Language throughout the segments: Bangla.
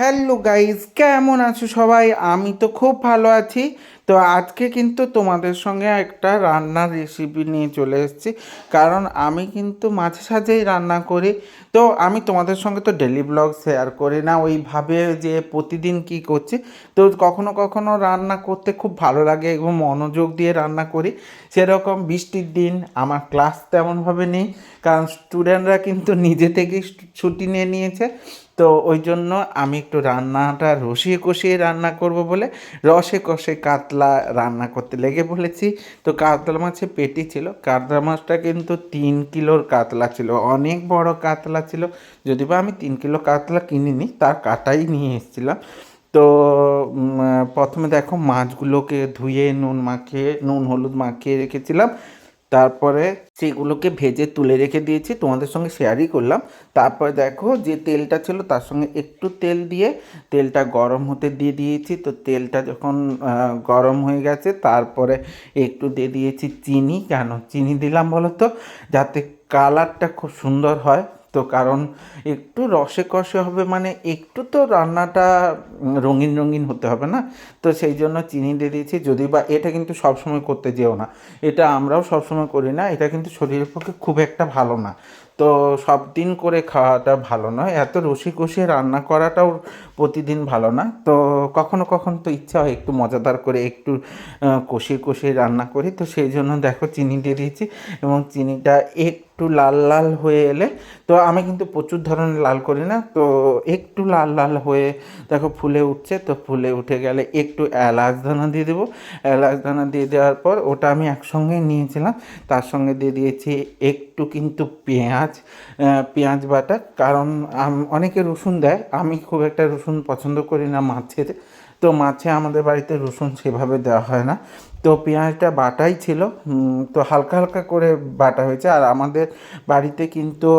হ্যালো গাইজ কেমন আছো সবাই? আমি তো খুব ভালো আছি। তো আজকে কিন্তু তোমাদের সঙ্গে একটা রান্নার রেসিপি নিয়ে চলে এসেছি। কারণ আমি কিন্তু মাঝে সাঝেই রান্না করি। তো আমি তোমাদের সঙ্গে তো ডেলি ব্লগ শেয়ার করি না, ওইভাবে যে প্রতিদিন কি করছি। তো কখনো কখনো রান্না করতে খুব ভালো লাগে এবং মনোযোগ দিয়ে রান্না করি। সেরকম বৃষ্টির দিন আমার ক্লাস তেমনভাবে নেই। কারণ স্টুডেন্টরা কিন্তু নিজে থেকেই ছুটি নিয়ে নিয়েছে। তো ওই জন্য আমি একটু রান্নাটা রসিয়ে কষিয়ে রান্না করব বলে রসে কষে কাতলা রান্না করতে লেগে বলেছি তো কাতলা মাছের পেটি ছিল। কাতলা মাছটা কিন্তু তিন কিলোর কাতলা ছিল। অনেক বড় কাতলা ছিল। যদি বা আমি তিন কিলো কাতলা কিনিনি, তার কাটাই নিয়ে এসেছিলাম। তো প্রথমে দেখো মাছগুলোকে ধুয়ে নুন মাখিয়ে, নুন হলুদ মাখিয়ে রেখেছিলাম। তারপরে সেগুলোকে ভেজে তুলে রেখে দিয়েছি, তোমাদের সঙ্গে শেয়ারই করলাম। তারপরে দেখো যে তেলটা ছিল তার সঙ্গে একটু তেল দিয়ে, তেলটা গরম হতে দিয়ে দিয়েছি। তো তেলটা যখন গরম হয়ে গেছে, তারপরে একটু দিয়ে দিয়েছি চিনি। কেন চিনি দিলাম বলো তো? যাতে কালারটা খুব সুন্দর হয়। তো কারণ একটু রসে কষে হবে মানে একটু তো রান্নাটা রঙিন রঙিন হতে হবে না? তো সেই জন্য চিনি দিয়ে দিয়েছি। যদি বা এটা কিন্তু সবসময় করতে যেও না। এটা আমরাও সবসময় করি না। এটা কিন্তু শরীরের পক্ষে খুব একটা ভালো না। তো সব দিন করে খাওয়াটা ভালো নয়। এত রসি কষিয়ে রান্না করাটাও প্রতিদিন ভালো না। তো কখনো কখনো তো ইচ্ছা হয় একটু মজাদার করে একটু কষিয়ে কষিয়ে রান্না করি। তো সেই জন্য দেখো চিনি দিয়ে দিয়েছি এবং চিনিটা একটু লাল লাল হয়ে এলে, তো আমি কিন্তু প্রচুর ধরনের লাল করি না, তো একটু লাল লাল হয়ে দেখো ফুলে উঠছে, তো ফুলে উঠে গেলে একটু এলাচ দানা দিয়ে দেবো। এলাচ দানা দিয়ে দেওয়ার পর ওটা আমি একসঙ্গে নিয়েছিলাম, তার সঙ্গে দিয়ে দিয়েছি একটু কিন্তু পেঁয়াজ পেঁয়াজ বাটা, কারণ অনেকে রসুন দেয়, আমি খুব একটা রসুন পছন্দ করি না মাছের, তো মাছে আমাদের বাড়িতে রসুন সেভাবে দেওয়া হয় না। তো পেঁয়াজটা বাটাই ছিল তো হালকা হালকা করে বাটা হয়েছে। আর আমাদের বাড়িতে কিন্তু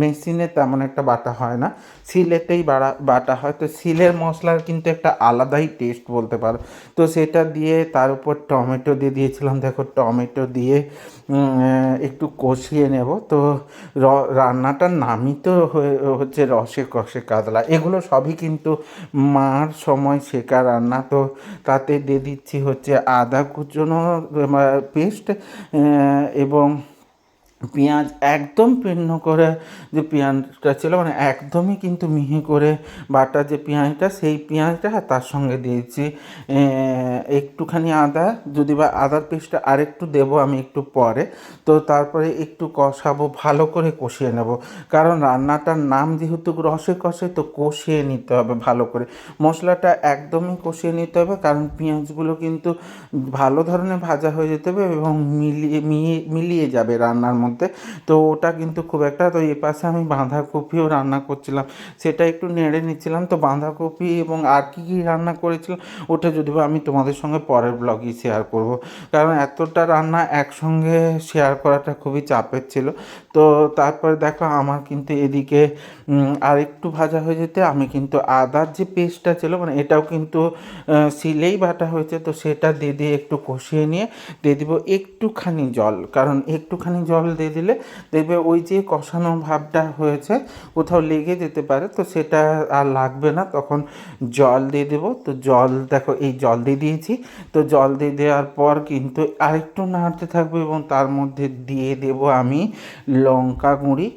মেশিনে তেমন একটা বাটা হয় না। সিলেটেই বাড়া, বাটা হয়। তো সিলের মশলার কিন্তু একটা আলাদাই টেস্ট বলতে পারো। তো সেটা দিয়ে তার উপর টমেটো দিয়ে দিয়েছিলাম। দেখো, টমেটো দিয়ে একটু কষিয়ে নেব। তো রান্নাটার নামই তো হচ্ছে রসে কষে কাতলা। এগুলো সবই কিন্তু মার সময় শেখা রান্না। তো তাতে দিয়ে দিচ্ছি হচ্ছে আদা কুচনো পেস্ট এবং পেঁয়াজ একদম পিন্ন করে যে পেঁয়াজটা ছিল মানে একদমই কিন্তু মিহি করে বাটা যে পেঁয়াজটা, সেই পেঁয়াজটা তার সঙ্গে দিয়েছি। একটুখানি আদা, যদি বা আদার পেস্টটা আরেকটু দেবো আমি একটু পরে, তো তারপরে একটু কষাবো, ভালো করে কষিয়ে নেব। কারণ রান্নাটার নাম যেহেতু রসে কষে, তো কষিয়ে নিতে হবে ভালো করে। মশলাটা একদমই কষিয়ে নিতে হবে, কারণ পেঁয়াজগুলো কিন্তু ভালো ধরনের ভাজা হয়ে যেতে হবে এবং মিলিয়ে মিলিয়ে যাবে রান্নার মধ্যে। তো ওটা কিন্তু খুব একটা, তো এ পাশে আমি বাঁধাকপিও রান্না করছিলাম। সেটা একটু নেড়ে নিচ্ছিলাম। তো বাঁধাকপি এবং আর কী কী রান্না করেছিলাম, ওটা যদি আমি তোমাদের সঙ্গে পরের ব্লগই শেয়ার করব। কারণ এতটা রান্না একসঙ্গে শেয়ার করাটা খুবই চাপের ছিল। তো তারপরে দেখো আমার কিন্তু এদিকে আর একটু ভাজা হয়ে যেতে, আমি কিন্তু আদার যে পেস্টটা ছিল মানে এটাও কিন্তু শিলেই বাটা হয়েছে, তো সেটা দিয়ে দিয়ে একটু কষিয়ে নিয়ে দিয়ে দিব একটুখানি জল। কারণ একটুখানি জল দিয়ে দিলে দেখবে ওই যে কষানো ভাবটা হয়েছে, কোথাও লেগে যেতে পারে, তো সেটা আর লাগবে না, তখন জল দিয়ে দেবো। তো জল দেখো, এই জল দিয়ে দিয়েছি, তো জল দিয়ে দেওয়ার পর কিন্তু আরেকটু নাড়তে থাকব এবং তার মধ্যে দিয়ে দেব আমি লঙ্কা গুঁড়ি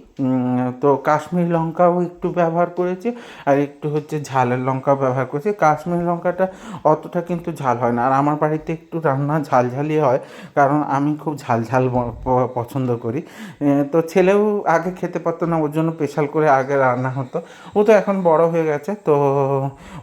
তো কাশ্মীর লঙ্কাও একটু ব্যবহার করেছি, আর একটু হচ্ছে ঝালের লঙ্কা ব্যবহার করেছি। কাশ্মীর লঙ্কাটা অতটা কিন্তু ঝাল হয় না, আর আমার বাড়িতে একটু রান্না ঝালঝালি হয়, কারণ আমি খুব ঝাল ঝাল প- পছন্দ করি। তো ছেলেও আগে খেতে পারতো না, ওর জন্য স্পেশাল করে আগে রান্না হতো। ও তো এখন বড় হয়ে গেছে, তো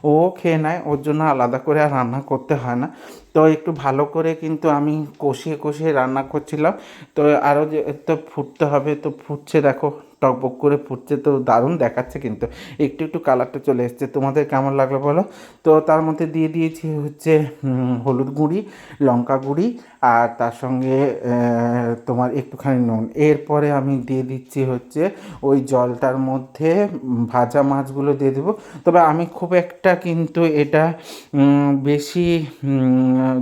ও খেয়ে নেয়, ওর জন্য আলাদা করে আর রান্না করতে হয় না। তো একটু ভালো করে কিন্তু আমি কষিয়ে কষিয়ে রান্না করছিলাম। তো আরও যে, তো ফুটতে হবে, তো ফুটছে দেখো। টকবক করে ফুটছে তো দারুণ দেখাচ্ছে কিন্তু। একটু একটু কালারটা চলে এসছে। তোমাদের কেমন লাগল বলো? তো তার মধ্যে দিয়ে দিয়েছি হচ্ছে হলুদ গুঁড়ি, লঙ্কা গুঁড়ি আর তার সঙ্গে তোমার একটুখানি নুন। এরপরে আমি দিয়ে দিচ্ছি হচ্ছে ওই জলটার মধ্যে ভাজা মাছগুলো দিয়ে দেবো। তবে আমি খুব একটা কিন্তু এটা বেশি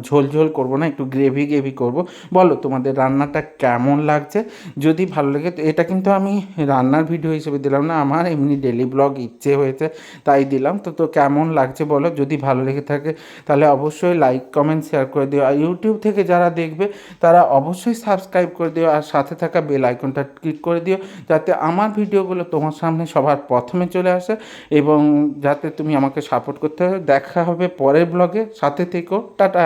ঝোল ঝোল করব না, একটু গ্রেভি গ্রেভি করব। বলো তোমাদের রান্নাটা কেমন লাগছে? যদি ভালো লাগে তো এটা কিন্তু আমি রান্নার ভিডিও হিসেবে দিলাম না, আমার এমনি ডেলি ব্লগ ইচ্ছে হয়েছে, তাই দিলাম। তো তো কেমন লাগছে বলো? যদি ভালো লেগে থাকে, তাহলে অবশ্যই লাইক কমেন্ট শেয়ার করে দিও। আর ইউটিউব থেকে যারা দেখবে, তারা অবশ্যই সাবস্ক্রাইব করে দিও। আর সাথে থাকা বেল আইকনটা ক্লিক করে দিও, যাতে আমার ভিডিওগুলো তোমার সামনে সবার প্রথমে চলে আসে এবং যাতে তুমি আমাকে সাপোর্ট করতে দেখা হবে পরের ব্লগে সাথে থেকো, টাটা!